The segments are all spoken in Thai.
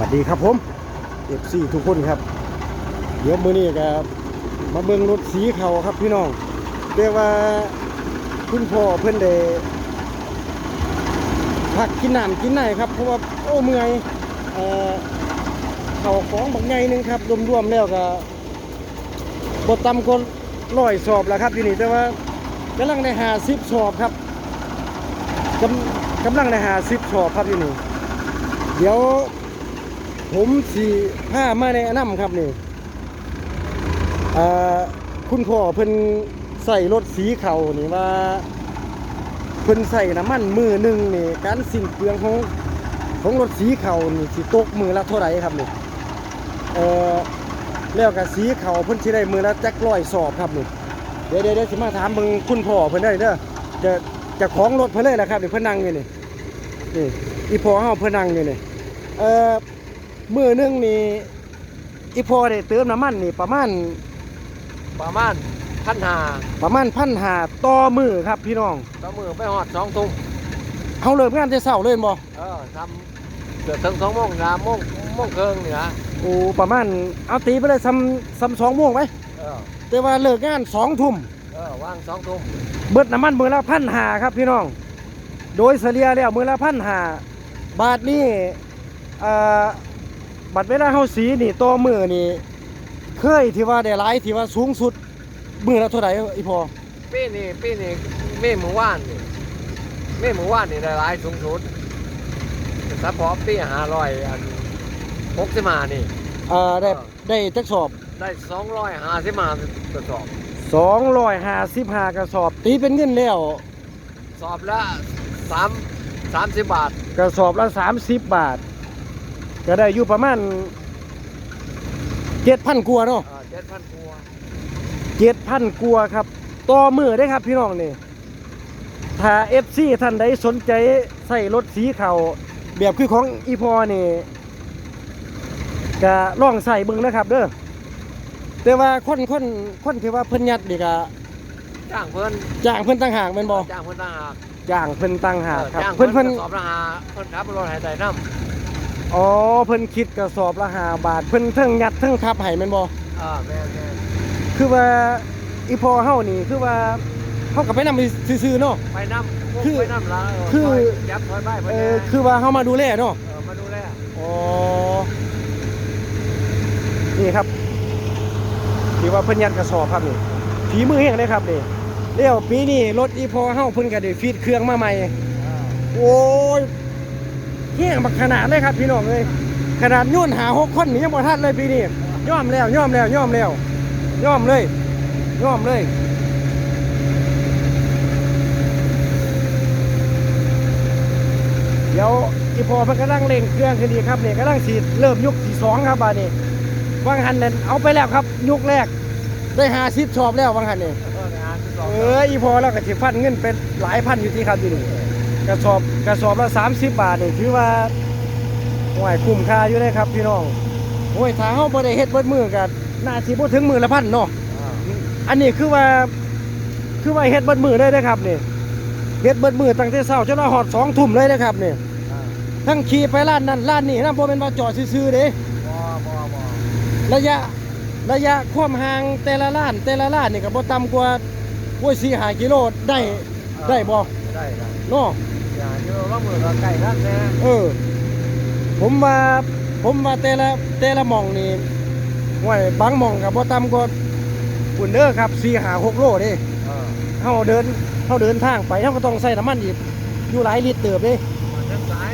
วัสดีครับผมเอฟซีทุกคนครับ เดี๋ยวมื้อนี้ก็มาเบิ่งรถสีเขาครับพี่น้องเรียกว่าคุณพ่อเพิ่นได้พักกินน้ำกินไหนครับ เพราะว่าโอ้เมื่อยเอ่อเขาของบักใหนึงครับรวมๆแล้วก็บ่ต่ำกว่าร้อยสอบแล้วครับที่นี่แต่ว่ากำลังได้หาสิบสอบครับกำกำลังได้หาสิบสอบครับที่นี่เดี๋ยว ผมสีผ้ามาในอนำครับนี่คุณพ่อเพิ่นใส่รถสีเขานี่ว่า เพิ่นใส่น้ำมันมือหนึ่งนี่การสิ้นเปลืองของของรถสีเขานี่สิตกมือละเท่าไหร่ครับนี่เออแล้วก็สีเขาเพิ่นสิได้มือละแจักร้อยสอบครับนี่เดี๋ยวเดี๋ยวเดี๋ยวสิมาถามเบิ่งคุณพ่อเพิ่นได้เด้อจะจะของรถเพิ่นเลยแหละครับนี่เพิ่นนั่งอยู่นี่นี่อีพ่อเฮาเพิ่นนั่งอยู่นี่เออ มือหนึงนี่อีพอได้เติมน้ำมันนี่ประมาณประมาณพันหาประมาณพันหาต่อมือครับพี่น้องต่อมือไปหอดสองทุ่มเขาเริ่มงานแต่เช้าเลยบ่เออทำเกือบถึงสองโมงสามโมงโมงครึ่งนี่นะโอ้ประมาณเอาตีไปเลยซ้ำซ้ำสองโมงไปเออแต่ว่าเลิกงานสองทุ่มเออว่างสองทุ่มเบิดน้ำมันมือละพันหาครับพี่น้อง โดยเฉลี่ยแล้วมือละพันหาบาทนี่เอ่อ บัตรเวลาเฮาสีนี่ต่อมือนี่ เคยที่ว่าได้หลายที่ว่าสูงสุดมือละเท่าไหร่อีพอปีนี้ปีนี้เม่หมู่ว่านนี่เม่หมู่ว่านนี่ได้หลายสูงสุดเฉพาะปีห้าร้อยอันหกสิบห้านี่อ่าได้ได้จักสอบได้สองร้อยห้าสิบห้ากระสอบสองร้อยห้าสิบห้ากระสอบ ตีเป็นเงินแล้วสอบละสามสามสิบบาท กระสอบละสามสิบบาท ก็ได้อยู่ประมาณเจ็ดพันกัวาเนาะเออเจ็ดพันกัวเจ็ดพันกัวาครับต่อมือได้ครับพี่น้องนี่ถ้าเอฟซีท่านใดสนใจใส่รถสีเขาแบบคือของอีพอนี่ก็ลองใส่เบิ่งนะครับเด้อแต่ว่าคนคนคนที่ว่าเพิ่นยัดนี่ก็จ้างเพิ่นจ้างเพิ่นต่างหากแม่นบ่จ้างเพิ่นต่างหากจ้างเพิ่นต่างหากครับจ้างเพิ่นเพิ่นกระสอบละหาเพิ่นขับรถให้ใส่น้ำ อ๋อเพิ่นคิดกระสอบละห้าบาท เพิ่นเทิงยัดเทิงทับให้แม่นบ่อ่าแม่นแม่นคือว่าอีพอเฮานี่คือว่าเฮาก็ไปนำซื่อๆเนาะ ไปน้ำคือไปน้ำละคือซยยับซอยบ้านเพิ่นเอแน่อคือว่าเฮามาดูแลเนาะ เออมาดูแลอ๋อ นี่ครับที่ว่าเพิ่นยัดกระสอบครับนี่ฝีมือแห้งเลยครับนี่แล้วปีนี้รถอีพอเฮาเพิ่นก็ได้ฟีดเครื่องมาใหม่โอ้ย แห้งบักขนาดเลยครับ พี่น้องเอ้ยขนาดโยุ่นหาหกคนนี่ยังบ่ทันเลยปีนี้ย่อมแล้วย่อมแล้วย่อมแล้วย่อมเลยย่อมเลยเดี๋ยวอีพอเพิ่นกำลังเร่งเครื่องขึ้นดีครับเนี่ยกำลังสีเริ่มยุคที่สองครับบาดนี้วังหันนั่นเอาไปแล้วครับ ยุคแรก ได้หาซิปชอบแล้ววังหันนี่เอองานที่สองเอออีพอแล้วก็สิฟันเงินเป็นหลายพันอยู่ที่ครับที่นี่ก ระสอบกระสอบละ30 บาทนี่ถือว่าโอ้ยคุ้มค่าอยู่เลยครับพี่น้องโอ้ยถ้าเฮาบ่ได้เฮ็ดเบิดมือก็น่าสิบ่ถึงมือละพันเนาะอ่าอันนี้คือว่าคือว่าเฮ็ดเบิดมือได้เลยครับนี่เฮ็ดเบิดมือตั้งแต่เช้าจนฮอด2ทุ่มเลยนะครับนี่อ่าทั้งขี่ไปร้านนั้นร้านนี้นะบ่เป็นว่าจอดซื่อๆเด้บ่บ่บ่ระยะระยะความห่างแต่ละร้านแต่ละร้านนี่ก็บ่ต่ำกว่าโอ้ย4 5กิโลได้ได้บ่ได้ได้เนาะ อย่าอยู่ว่ามือเราใกล้กันแน่เออ ผมว่าผมว่าแต่ละแต่ละหม่องนี่ว่าบางหม่องก็บ่ต่ำกว่าพุ่นเด้อครับ4 5 6โลเด้เออเฮาเดินเฮาเดินทางไปเฮาก็ต้องใส่น้ำมันอีกอยู่หลายลิตรเติบเด้มันเส้นสาย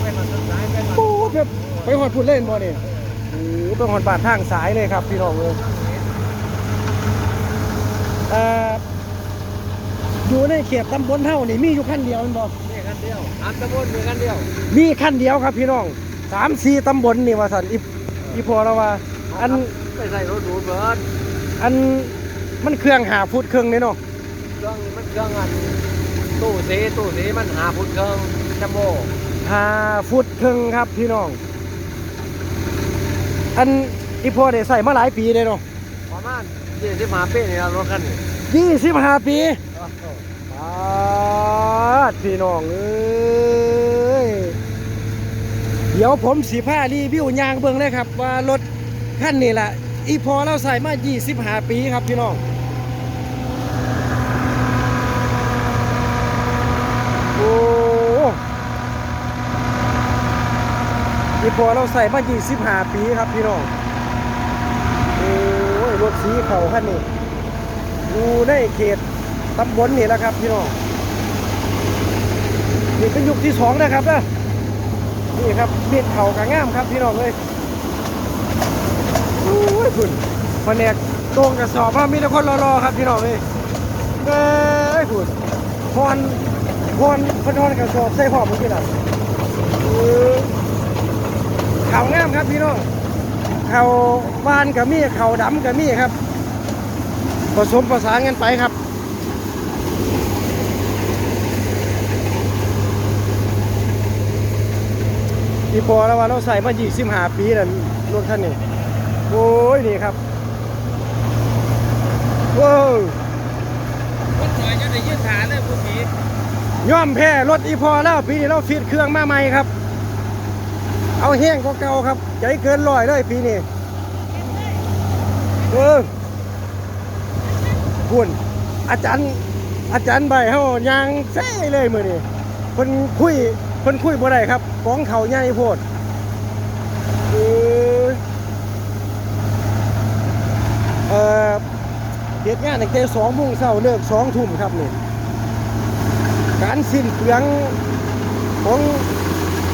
ไปมันเส้นสายไปมัน ปู๊ดแบบไปฮอดพุ่นเล่นบ่นี่โอ้โหไปฮอดบาดทางสายเลยครับพี่น้องเอ้ย เอ่อ อยู่ในเขตตำบลเท่านี่มีอยู่ขั้นเดียวแม่นบ่มีกันเดียวอันตะบนมีกันเดียว มีขั้นเดียวครับพี่น้องสามสี่ตำบลนี่ว่าสันอีอีพอแล้วว่า อันไปใส่รถดูดเบิดอันมันเครื่องหาฟุตเครื่องนี่เนาะเครื่องมันเครื่องอันตู้สีตู้สีมันหาพุทธเครื่องจัมโบ้หาฟุตเครื่องครับพี่น้อง อันอีพอได้ใส่มาหลายปีเลยเนาะประมาณยี่สิบห้าปีนี่เรารถคันนี้ยี่สิบห้าปีเออปาด พี่น้องเอ้ยเดี๋ยวผมสีผ้ารีวิวยางเบิ่งเลยครับ ว่ารถคันนี้แหละอีพอเราใส่มา 25 ปีครับพี่น้องโอ้อีพอเราใส่มา 25 ปีครับพี่น้องโอ้ยรถสีเขาคันนี้อยู่ในเขต ตำบลนี่แหละครับพี่น้องนี่เป็นยุคที่สองนะครับนะนี่ครับเมียดเขากระง่ามครับพี่น้องเลยโอ้ยคุณแนกตรงกระสอบว่ามีแต่คนรอๆครับพี่น้องเลยเอ้ยคุณพรพรพนอนกระสอบใส่หอบเมื่อกี้นะเออเขางามครับพี่น้องเขาวานกับมีเขาดำกับมีครับผสมประสานกันไปครับ อีพอแล้วว่าเราใส่มา25ปีแล้วรถคันนี้โอ้ยนี่ครับว้าวคนหน่อยจะได้ยืดขานเลยผู้ผีย่อมแพ้รถอีพอแล้วปีนี้เราฟิตเครื่องมาใหม่ครับ เอาแห้งก็เก่าครับใจเกินร้อยเลยปีนี้เออคุณอาจารย์อาจารย์ใบเฮายางเซ่เลยมือนี่เพิ่นคุย เพิ่นคุยบ่ได้ครับของเขาใหญ่โพดเออเออเฮ็ดงานตั้งแต่สองโมงเช้าเลิกสองทุ่มครับนี่การสิ้นเปลืองของ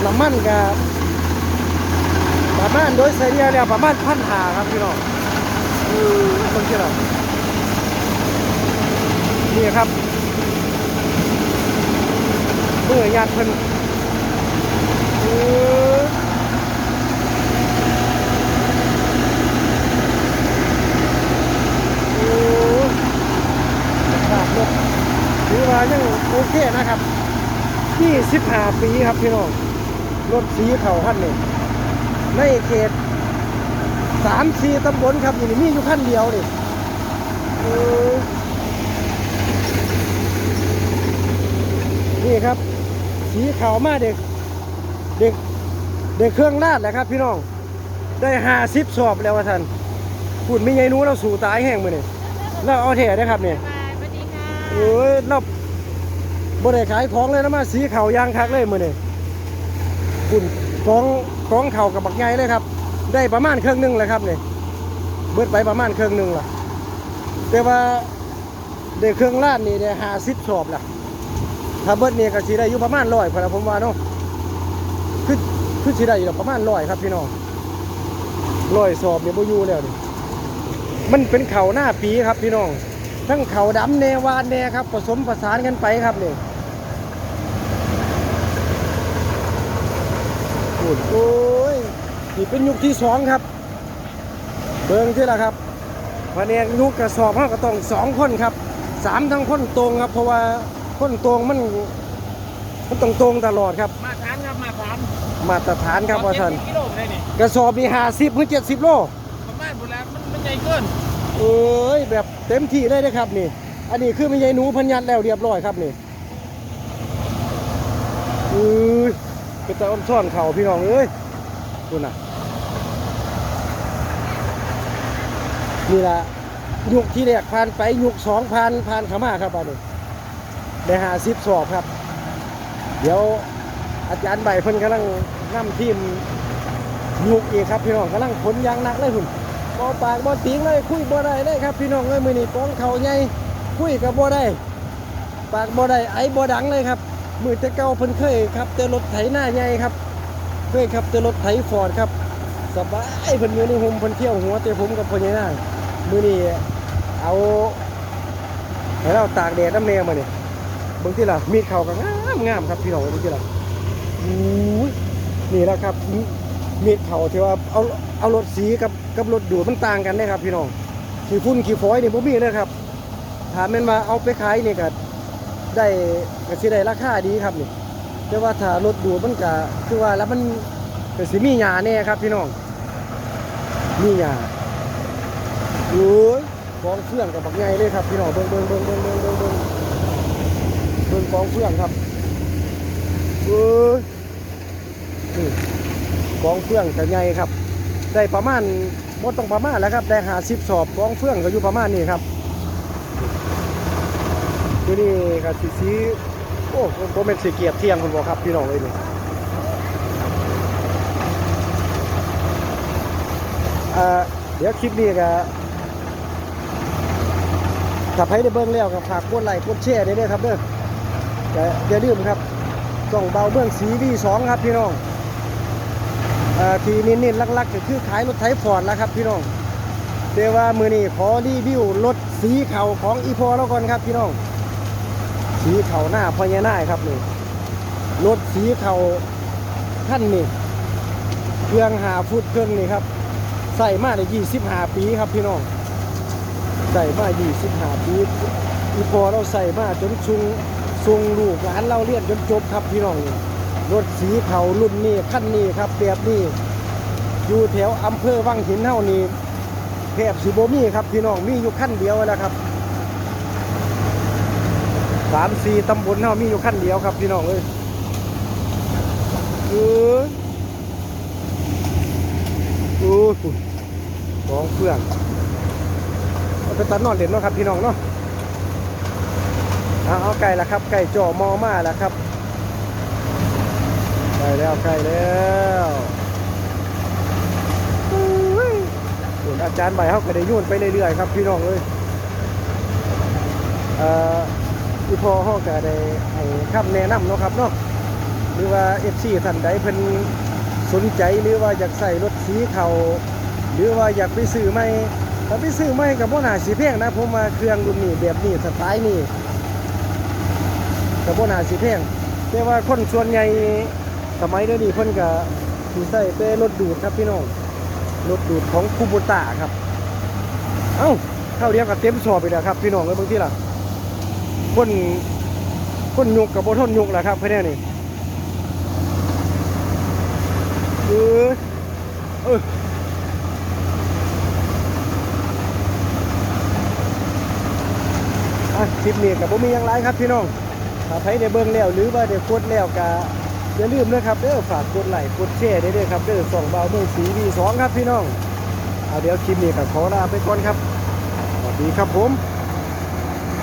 น้ำมันกับประมาณโดยเฉลี่ยแล้วประมาณพันหาครับพี่น้องคือคนที่เรานี่ครับเมื่อญาติเพิ่นเออโอ้ขาดร ถือว่ายังโอเคนะครับ25ปีครับพี่น้อง รถสีเขาคันนี้ในเขตสามสี่ตำบลครับอยู่นี่มีอยู่คันเดียวนี่นี่ครับ สีขาวมาเด็ก เด็กเด็กเครื่องลาดแหละครับ พี่น้อง ได้ห้าสิบสอบแล้วว่าท่านพูดไม่ไงนู้เราสู่ตายแห้งมือนี่แล้วเอาแถนะครับเนี่ยสวัสดีค่ะเอ้ยเราบ่ได้ขายของเลยนะมาสีเขาวยางคักเลยมื้อนี้คุณของของเขากับบักใหญ่เลยครับ ได้ประมาณเครื่องหนึงเลยครับนี่เบิดไปประมาณเครื่องหนึงล่ะแต่ว่าได้เครื่องล้านนี่ได้50ชอบล่ะถ้าเบิดนี่ก็สิได้อยู่ประมาณ100พอละผมว่าเนาะคือ คือสิได้อยู่ประมาณ100ครับพี่น้อง100สอบเนี่บ่ยูแล้วนี่มันเป็นเขาหน้าปีครับพี่น้อง ทั้งเขาดำแนวานแนครับ ผสมผสานกันไปครับนี่โอ้ยนี่เป็นยุคที่สองครับ เบิ่งที่ละครับพะแนงยุคกระสอบเขาก็ต้องสองคนครับสามทั้งคนตรงครับ เพราะว่าคนตรงมันมันต้องตรงตลอดครับ มาทานครับมาทาน มาตรฐานครับว่าท่านกิโลเลยนี่กระสอบนี่ห้าสิบถึงเจ็ดสิบโลประมาณหมดแล้วมันมันใหญ่เกินเอ้ยแบบเต็มที่เลยนะครับนี่ อันนี้คือไม่ใช่หนูพันยัดแล้วเรียบร้อยครับนี่เอ้ยเป็นตาอ้อนซ่อนเข่าพี่น้องเอ้ยคุณน่ะนี่ละยุคที่แรกผ่านไปยุคสองผ่านผ่านเขามาครับอันนี้ได้หาซิบสอบครับ เดี๋ยวอาจารย์ใบเพิ่นกำลัง นํทีมยุคอีกครับพี่น้องกำลังขนยางหนักเลยคุณบ่ปากบ่ติงเลยคุยบ่ได้เลยครับพี่น้องเอ้ยมือนี้ป้องเขาใหญ่คุยกับบ่ได้ปากบ่ได้ไอบ่ดังเลยครับมือแต่เก่าเพิ่นเคยขับแต่รถไถหน้าใหญ่ครับเคยขับแต่รถไถฟอร์ดครับสบายเพิ่นอยู่ในห่มเพิ่นเที่ยวหัวแต่ผมกับพ่อใหญ่นางมือนี้เอาให้เราตากแดดน้ำแนวมาเนี่เบิ่งทีล่ะมีดเขาก็งามงามครับพี่น้องบิ่งทีล่ะ นี่แหละครับมีดเผาที่ว่าเอาเอารถสีกับกับรถดูดมันต่างกันนะครับ พี่น้องขี่ฟุ้นขี่ฟอยนี่ผมมีนะครับถามมันมาเอาไปขายนี่ก็ได้ก็สิได้ราคาดีครับนี่แต่ว่าถ้ารถดูดมันก็คือว่าแล้วมันก็สิมีหยาแน่ครับ พี่น้องมีหยาโอ้ยฟองเครื่องกับบักไงเลยครับพี่น้องเบิ้งเบิ้งเบิ้งเบิ้งเบิ้งเบิ้งเบิ้งกองเครื่องครับโอ้ย นี่กองเฟื่องก็ใหญ่ครับ ได้ประมาณบ่ต้องประมาณแล้วครับได้หาสิบสอบกองเฟื่องก็อยู่ประมาณนี้ครับที่นี่ก็สีสีโอ้ผมเป็นสีเกียบเที่ยงคุณบอกครับพี่น้องเลยนี่เดี๋ยวคลิปนี้ก็ถ้าใครได้เบิ่งแล้วก็ฝากกดไลค์กดแชร์ได้เลยครับเด้ออย่าลืมครับส่องเบาเบื้องสีวีสองครับพี่น้อง เอ่อที่เน้นๆลักๆก็คือขายรถไถฟอร์ดแล้วครับพี่น้องแต่ว่ามือนี้ขอรีวิวรถสีเข่าของอีพอแล้วก่อนครับพี่น้อง สีเข่าหน้าพญานาคครับนี่รถสีเข่าท่านนี่เครื่องหาฟุตเครื่องนี่ครับใส่มาได้ยี่สิบห้าปีครับพี่น้องใส่มายี่สิบห้าปีอีพอเราใส่มาจนชุงซุงลูกหลานเราเรียนจนจบครับพี่น้องนี่ รถสีเทารุ่นนี้ขั้นนี้ครับแบบนี้อยู่แถวอำเภอวังหินเท่านี้แทบสิบมี่ครับพี่น้องมีอยู่ขั้นเดียวแล้วครับสามสี่ตำบลเท่ามีอยู่ขั้นเดียวครับพี่น้องเอ้ยเออโอ้ยของเฟื่องเอาไปตัดนอนเด่นเนาะครับพี่น้องเนาะเอาไก่ละครับไก่จ่อมอมาล้วครับ ล้แล้วใกล้แล้วอุ้ยส่วนอาจารย์ใบเขาก็ได้ยุ่นไปเรื่อยๆครับพี่น้องเอ้ยเอ่ออีพอเขาก็ได้ให้คำแนะนำเนาะครับเนาะหรือว่าเอฟซีท่านใดเพิ่นสนใจหรือว่าอยากใส่รถสีเขาหรือว่าอยากไปซื้อใหม่ถ้าไปซื้อใหม่กับบ่น่าสิแพงนะผมมาเครื่องรุ่นนี้แบบนี้สไตล์นี้กับบ่น่าสิแพงแต่ว่าคนส่วนใหญ่ สมัยเดี๋ยวนี้เพิ่นก็สิใส่เป็นรถดูดครับพี่น้องรถดูดของคูโบตาครับ เอ้าเข้าเดียวกับเต็มสอบไปแล้วครับ พี่น้องเลยบางทีล่ะคนคนยุกกับบ่ทนยุกแหละครับเพื่อนนี่เออเอออะคลิปนี้กับบ่มียังไรครับพี่น้องถ้าใครได้เบิ่งแล้วหรือว่าได้กดแล้วก็ อย่าลืมนะครับเด้อฝากกดไลค์กดแชร์ได้ด้วยครับเด้อส่องเบาเมืองสีวีสองครับพี่น้องเอาเดี๋ยวคลิปนี้ก็ขอลาไปก่อนครับสวัสดีครับผม